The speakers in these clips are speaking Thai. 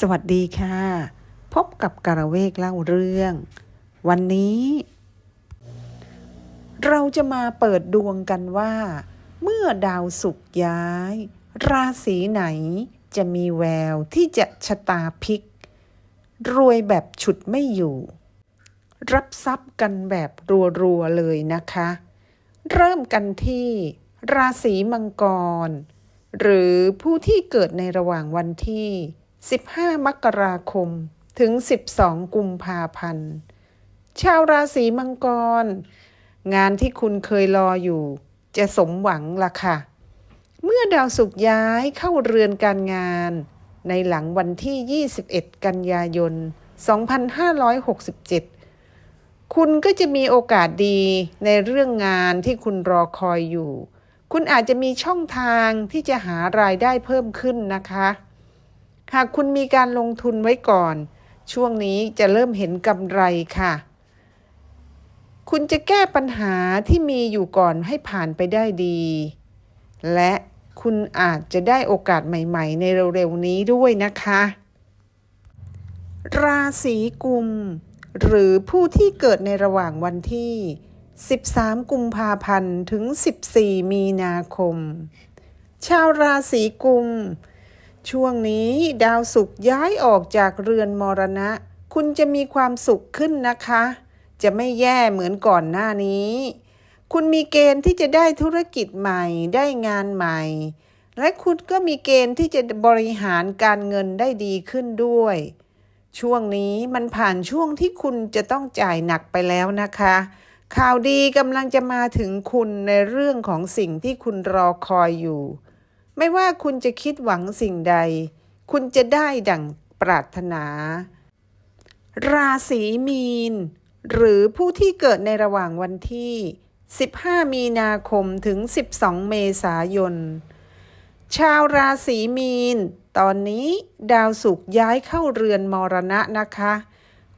สวัสดีค่ะ พบกับการะเวกเล่าเรื่อง วันนี้ เราจะมาเปิดดวงกันว่า เมื่อดาวศุกย้าย ราศีไหนจะมีแววที่จะชะตาพลิก รวยแบบฉุดไม่อยู่ รับทรัพย์กันแบบรัวๆเลยนะคะ เริ่มกันที่ ราศีมังกร หรือผู้ที่เกิดในระหว่างวันที่ 15 มกราคม ถึง 12 กุมภาพันธ์ ชาวราศีมังกร งานที่คุณเคยรออยู่ จะสมหวังละค่ะ เมื่อดาวศุกร์ย้ายเข้าเรือนการงาน ในหลังวันที่ 21 กันยายน 2567คุณก็จะมีโอกาสดีในเรื่องงานที่คุณรอคอยอยู่ คุณอาจจะมีช่องทางที่จะหารายได้เพิ่มขึ้นนะคะ หากคุณมีการลงทุนไว้ก่อน ช่วงนี้จะเริ่มเห็นกำไรค่ะ คุณจะแก้ปัญหาที่มีอยู่ก่อนให้ผ่านไปได้ดี และคุณอาจจะได้โอกาสใหม่ๆ ในเร็วๆนี้ด้วยนะคะ ราศีกุม หรือผู้ที่เกิดในระหว่างวันที่ 13 กุมภาพันธ์ ถึง 14 มีนาคม ชาวราศีกุม ช่วงนี้ดาวศุกร์ย้ายออกจากเรือนมรณะ คุณจะมีความสุขขึ้นนะคะ จะไม่แย่เหมือนก่อนหน้านี้ คุณมีเกณฑ์ที่จะได้ธุรกิจใหม่ได้งานใหม่ และคุณก็มีเกณฑ์ที่จะบริหารการเงินได้ดีขึ้นด้วย ช่วงนี้มันผ่านช่วงที่คุณจะต้องจ่ายหนักไปแล้วนะคะ ข่าวดีกำลังจะมาถึงคุณในเรื่องของสิ่งที่คุณรอคอยอยู่ ไม่ว่าคุณจะคิดหวังสิ่งใด คุณจะได้ดั่งปรารถนา ราศีมีน หรือผู้ที่เกิดในระหว่างวันที่ 15 มีนาคมถึง 12 เมษายน ชาวราศีมีน ตอนนี้ดาวศุกร์ย้ายเข้าเรือนมรณะนะคะ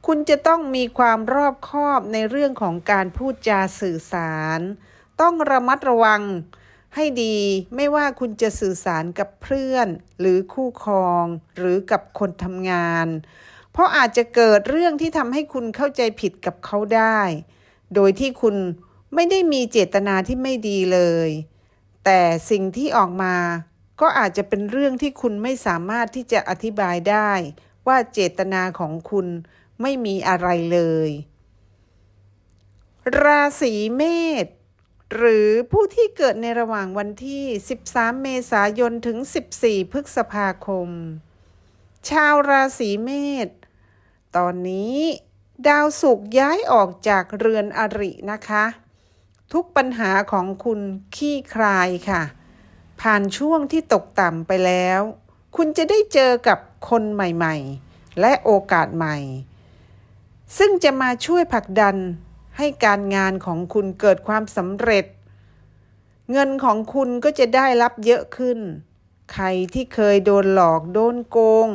คุณจะต้องมีความรอบคอบในเรื่องของการพูดจาสื่อสาร ต้องระมัดระวัง ให้ดีไม่ว่าคุณจะสื่อสารกับเพื่อน หรือคู่ครอง หรือกับคนทำงาน เพราะอาจจะเกิดเรื่องที่ทำให้คุณเข้าใจผิดกับเขาได้ โดยที่คุณไม่ได้มีเจตนาที่ไม่ดีเลย แต่สิ่งที่ออกมาก็อาจจะเป็นเรื่องที่คุณไม่สามารถที่จะอธิบายได้ ว่าเจตนาของคุณไม่มีอะไรเลย ราศีเมษ หรือผู้ที่เกิดในระหว่างวันที่ 13 เมษายนถึง 14 พฤษภาคม ชาวราศีเมษ ตอนนี้ ดาวศุกร์ย้ายออกจากเรือนอรินะคะ ทุกปัญหาของคุณขี้คลายค่ะ ผ่านช่วงที่ตกต่ำไปแล้ว คุณจะได้เจอกับคนใหม่ๆ และโอกาสใหม่ ซึ่งจะมาช่วยผลักดัน ให้การงานของคุณเกิดความสำเร็จ เงินของคุณก็จะได้รับเยอะขึ้น ใครที่เคยโดนหลอกโดนโกง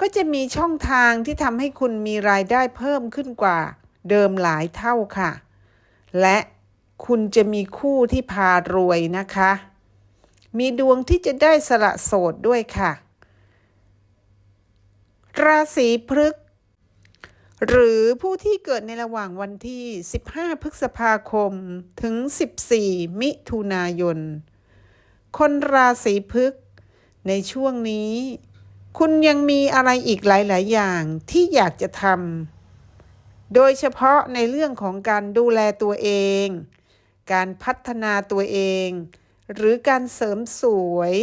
ก็จะมีช่องทางที่ทำให้คุณมีรายได้เพิ่มขึ้นกว่า เดิมหลายเท่าค่ะ และคุณจะมีคู่ที่พารวยนะคะ มีดวงที่จะได้สละโสดด้วยค่ะ ราศีพฤษ หรือผู้ที่เกิดในระหว่างวันที่ 15 พฤษภาคม ถึง 14 มิถุนายน คนราศีพฤกษ์ในช่วงนี้ คุณยังมีอะไรอีกหลาย ๆ อย่างที่อยากจะทำ โดยเฉพาะในเรื่องของการดูแลตัวเอง การพัฒนาตัวเอง หรือการเสริมสวย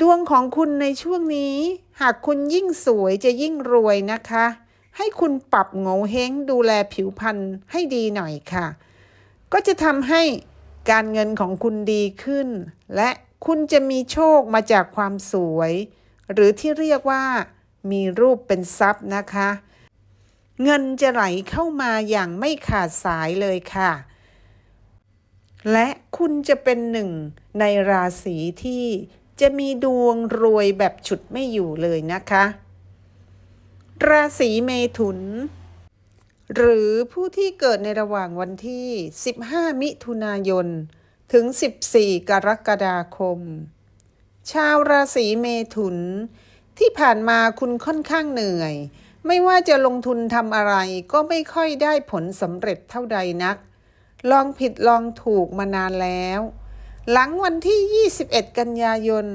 ดวงของคุณในช่วงนี้ หากคุณยิ่งสวยจะยิ่งรวยนะคะ ให้คุณปรับโงเฮงดูแลผิวพรรณให้ดีหน่อยค่ะ ก็จะทำให้การเงินของคุณดีขึ้น และคุณจะมีโชคมาจากความสวย หรือที่เรียกว่ามีรูปเป็นทรัพย์นะคะ เงินจะไหลเข้ามาอย่างไม่ขาดสายเลยค่ะ และคุณจะเป็นหนึ่งในราศีที่จะมีดวงรวยแบบฉุดไม่อยู่เลยนะคะ ราศีเมถุน หรือผู้ที่เกิดในระหว่างวันที่ 15 มิถุนายน ถึง 14 กรกฎาคม ชาวราศีเมถุน ที่ผ่านมาคุณค่อนข้างเหนื่อย ไม่ว่าจะลงทุนทำอะไรก็ไม่ค่อยได้ผลสำเร็จเท่าใดนัก ลองผิดลองถูกมานานแล้ว หลังวันที่ 21 กันยายน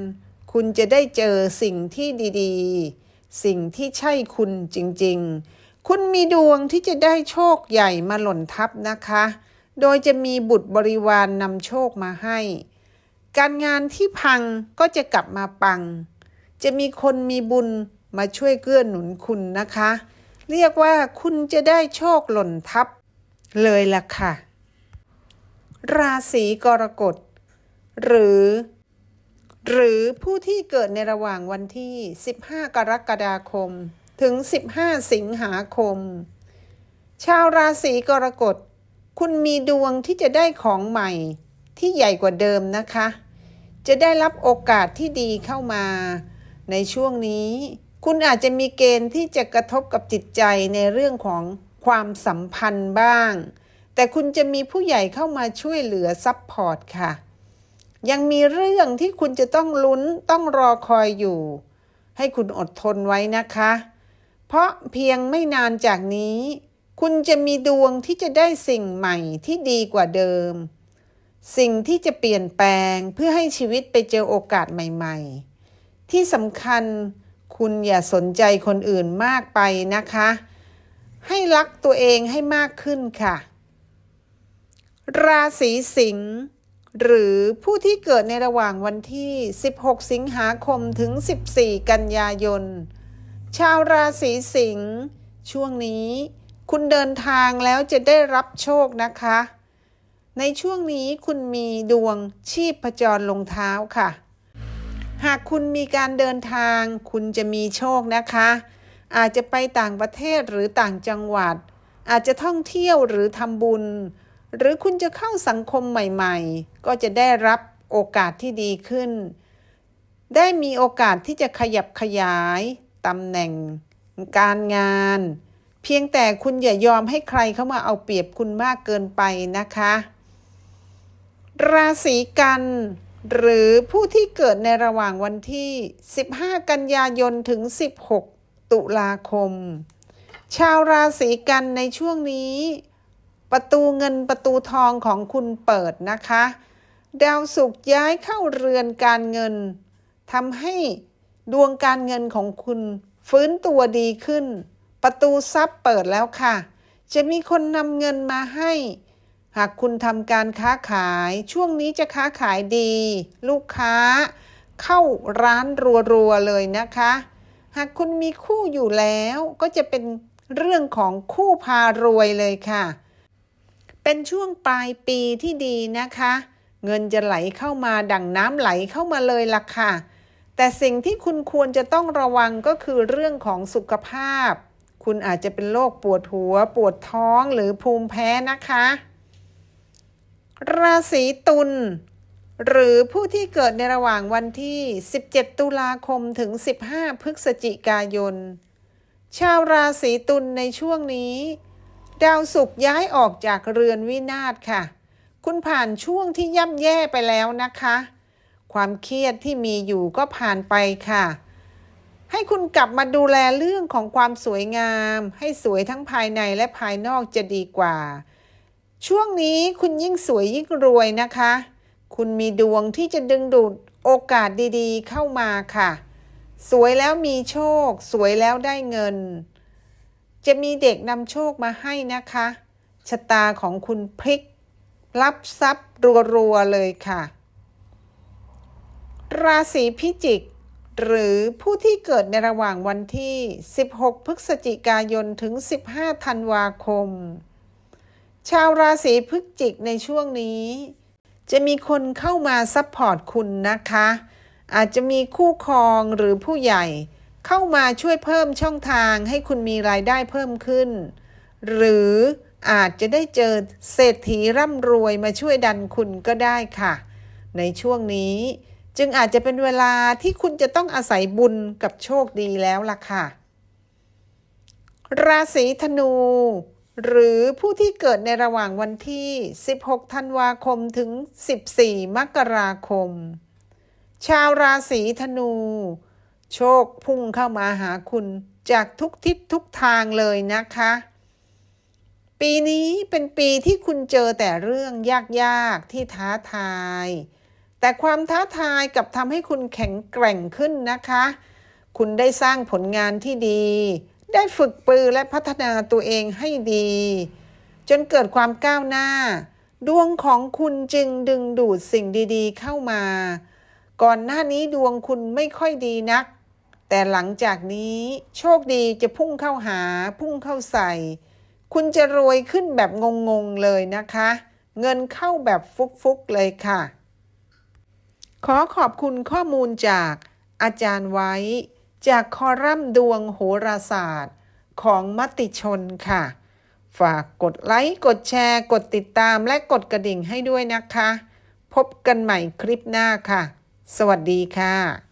คุณจะได้เจอสิ่งที่ดี ๆ สิ่งที่ใช่คุณจริงๆ คุณมีดวงที่จะได้โชคใหญ่มาหล่นทับนะคะ โดยจะมีบุตรบริวารนนำโชคมาให้ การงานที่พังก็จะกลับมาปัง จะมีคนมีบุญมาช่วยเกื้อหนุนคุณนะคะ เรียกว่าคุณจะได้โชคหล่นทับเลยล่ะค่ะ ราศีกรกฎ หรือ หรือผู้ที่เกิดในระหว่างวันที่ 15 กรกฎาคม ถึง 15 สิงหาคม ชาวราศีกรกฎ คุณมีดวงที่จะได้ของใหม่ ที่ใหญ่กว่าเดิมนะคะ จะได้รับโอกาสที่ดีเข้ามา ในช่วงนี้ คุณอาจจะมีเกณฑ์ที่จะกระทบกับจิตใจในเรื่องของความสัมพันธ์บ้าง แต่คุณจะมีผู้ใหญ่เข้ามาช่วยเหลือซัพพอร์ตค่ะ ยังมีเรื่องที่คุณจะต้องลุ้นต้องรอคอยอยู่ ให้คุณอดทนไว้นะคะ เพราะเพียงไม่นานจากนี้ คุณจะมีดวงที่จะได้สิ่งใหม่ที่ดีกว่าเดิม สิ่งที่จะเปลี่ยนแปลงเพื่อให้ชีวิตไปเจอโอกาสใหม่ ๆ ที่สำคัญคุณอย่าสนใจคนอื่นมากไปนะคะ ให้รักตัวเองให้มากขึ้นค่ะ ราศีสิงห์ หรือผู้ที่เกิดในระหว่างวันที่ 16 สิงหาคมถึง 14 กันยายน ชาวราศีสิงห์ช่วงนี้ คุณเดินทางแล้วจะได้รับโชคนะคะ ในช่วงนี้คุณมีดวงชีพจรลงเท้าค่ะ หากคุณมีการเดินทาง คุณจะมีโชคนะคะ อาจจะไปต่างประเทศหรือต่างจังหวัด อาจจะท่องเที่ยวหรือทำบุญ หรือคุณจะเข้าสังคมใหม่ๆ ก็จะได้รับโอกาสที่ดีขึ้น ได้มีโอกาสที่จะขยับขยายตำแหน่ง การงาน เพียงแต่คุณอย่ายอมให้ใครเข้ามาเอาเปรียบคุณมากเกินไปนะคะ ราศีกันหรือผู้ที่เกิดในระหว่างวันที่ 15 กันยายนถึง 16 ตุลาคม ชาวราศีกันในช่วงนี้ ประตูเงินประตูทองของคุณเปิดนะคะ ดาวศุกร์ย้ายเข้าเรือนการเงินทำให้ดวงการเงินของคุณฟื้นตัวดีขึ้น ประตูทรัพย์เปิดแล้วค่ะ จะมีคนนำเงินมาให้ หากคุณทำการค้าขาย ช่วงนี้จะค้าขายดี ลูกค้า เข้าร้านรัวๆเลยนะคะ หากคุณมีคู่อยู่แล้วก็จะเป็นเรื่องของคู่พารวยเลยค่ะ เป็นช่วงปลายปีที่ดีนะคะ เงินจะไหลเข้ามาดังน้ำไหลเข้ามาเลยล่ะค่ะ แต่สิ่งที่คุณควรจะต้องระวังก็คือเรื่องของสุขภาพ คุณอาจจะเป็นโรคปวดหัว ปวดท้องหรือภูมิแพ้นะคะ ราศีตุลหรือผู้ที่เกิดในระหว่างวันที่ 17 ตุลาคมถึง 15 พฤศจิกายน ชาวราศีตุลในช่วงนี้ ดาวศุกร์ย้ายออกจากเรือนวินาศค่ะ คุณผ่านช่วงที่ย่ำแย่ไปแล้วนะคะ ความเครียดที่มีอยู่ก็ผ่านไปค่ะ ให้คุณกลับมาดูแลเรื่องของความสวยงาม ให้สวยทั้งภายในและภายนอกจะดีกว่า ช่วงนี้คุณยิ่งสวยยิ่งรวยนะคะ คุณมีดวงที่จะดึงดูดโอกาสดีๆ เข้ามาค่ะ สวยแล้วมีโชค สวยแล้วได้เงิน จะมีเด็กนำโชคมาให้นะคะ ชะตาของคุณพลิก รับทรัพย์รัวๆเลยค่ะ ราศีพิจิก หรือผู้ที่เกิดในระหว่างวันที่ 16 พฤศจิกายนถึง 15 ธันวาคม ชาวราศีพฤจิกในช่วงนี้ จะมีคนเข้ามาซัพพอร์ตคุณนะคะ อาจจะมีคู่ครองหรือผู้ใหญ่ เข้ามาช่วยเพิ่มช่องทางให้คุณมีรายได้เพิ่มขึ้น หรืออาจจะได้เจอเศรษฐีร่ำรวยมาช่วยดันคุณก็ได้ค่ะ ในช่วงนี้จึงอาจจะเป็นเวลาที่คุณจะต้องอาศัยบุญกับโชคดีแล้วล่ะค่ะ ราศีธนู หรือผู้ที่เกิดในระหว่างวันที่ 16 ธันวาคมถึง 14 มกราคม ชาวราศีธนู โชคพุ่งเข้ามาหาคุณจากทุกทิศทุกทางเลยนะคะ ปีนี้เป็นปีที่คุณเจอแต่เรื่องยากๆที่ท้าทาย แต่ความท้าทายกับทำให้คุณแข็งแกร่งขึ้นนะคะ คุณได้สร้างผลงานที่ดี ได้ฝึกปรือและพัฒนาตัวเองให้ดี จนเกิดความก้าวหน้า ดวงของคุณจึงดึงดูดสิ่งดีๆเข้ามา ก่อนหน้านี้ดวงคุณไม่ค่อยดีนัก แต่หลังจากนี้โชคดีจะพุ่งเข้าหาพุ่งเข้าใส่ คุณจะรวยขึ้นแบบงงๆเลยนะคะ เงินเข้าแบบฟุกๆเลยค่ะ ขอขอบคุณข้อมูลจากอาจารย์ไว้ จากคอลัมน์ดวงโหราศาสตร์ของมติชนค่ะ ฝากกดไลค์กดแชร์ กดติดตามและกดกระดิ่งให้ด้วยนะคะ พบกันใหม่คลิปหน้าค่ะ สวัสดีค่ะ